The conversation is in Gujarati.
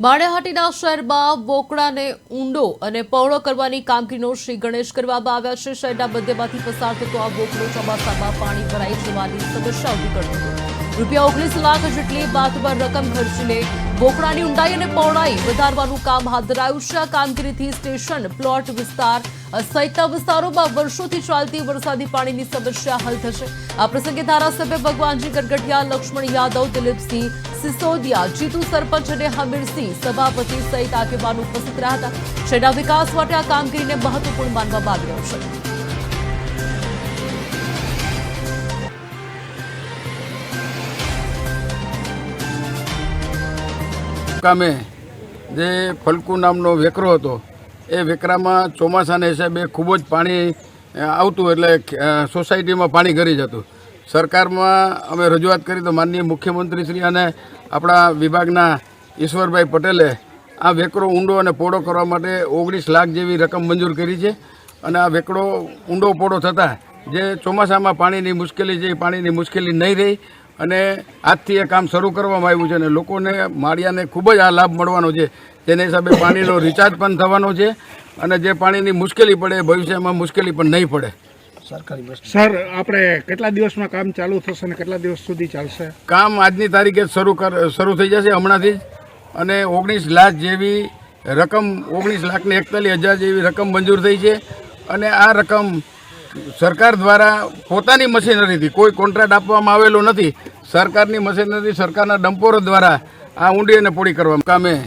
માળિયાહાટીના શહેરમાં બોકડાને ઊંડો અને પહોળો કરવાની કામગીરીનો શ્રી ગણેશ કરવામાં આવ્યા છે. શહેરના મધ્યમાંથી પસાર થતો આ બોકડો ચોમાસામાં પાણી ભરાઈ જવાની સમસ્યા ઊભી કરતો રૂપિયા ઓગણીસ લાખ જેટલી બાતબર રકમ ખર્ચીને બોકડાની ઊંડાઈ અને પહોળાઈ વધારવાનું કામ હાથ ધરાયું છે. આ કામગીરીથી સ્ટેશન, પ્લોટ વિસ્તાર સહિતના વિસ્તારોમાં વર્ષોથી ચાલતી વરસાદી પાણીની સમસ્યા હલ થશે. આ પ્રસંગે ધારાસભ્ય ભગવાનજી ગરગટિયા લક્ષ્મણ યાદવ, દિલીપસિંહ સિસોદિયા, જીતુ સરપંચ અને હમીરસિંહ સભાપતિ સહિત આગેવાનો ઉપસ્થિત રહ્યા હતા. શહેરના વિકાસ માટે આ કામગીરીને મહત્વપૂર્ણ માનવામાં આવી રહ્યું છે. મુકામે જે ફલકુ નામનો વેકરો હતો, એ વેકરામાં ચોમાસાના હિસાબે ખૂબ જ પાણી આવતું એટલે સોસાયટીમાં પાણી ઘરી જતું. સરકારમાં અમે રજૂઆત કરી તો માનનીય મુખ્યમંત્રી શ્રી અને આપણા વિભાગના ઈશ્વરભાઈ પટેલે આ વેકરો ઊંડો અને પોળો કરવા માટે ઓગણીસ લાખ જેવી રકમ મંજૂર કરી છે અને આ વેકડો ઊંડો પોળો થતાં જે ચોમાસામાં પાણીની મુશ્કેલી છે એ પાણીની મુશ્કેલી નહીં રહી અને આજથી એ કામ શરૂ કરવામાં આવ્યું છે અને લોકોને માળિયાને ખૂબ જ આ લાભ મળવાનો છે. તેના હિસાબે પાણીનો રિચાર્જ પણ થવાનો છે અને જે પાણીની મુશ્કેલી પડે એ ભવિષ્યમાં મુશ્કેલી પણ નહીં પડે. સર આપણે કેટલા દિવસમાં કામ ચાલુ થશે અને કેટલા દિવસ સુધી ચાલશે? કામ આજની તારીખે જ શરૂ કર શરૂ થઈ જશે હમણાંથી જ. અને ઓગણીસ લાખ જેવી રકમ ઓગણીસ લાખને એકતાલીસ હજાર જેવી રકમ મંજૂર થઈ છે. અને આ રકમ સરકાર દ્વારા પોતાની મશીનરીથી કોઈ કોન્ટ્રાક્ટ આપવામાં આવેલો નથી. સરકારની મશીનરી સરકારના ડમ્પોરો દ્વારા આ ઊંડી અને પોળી કરવામાં કામે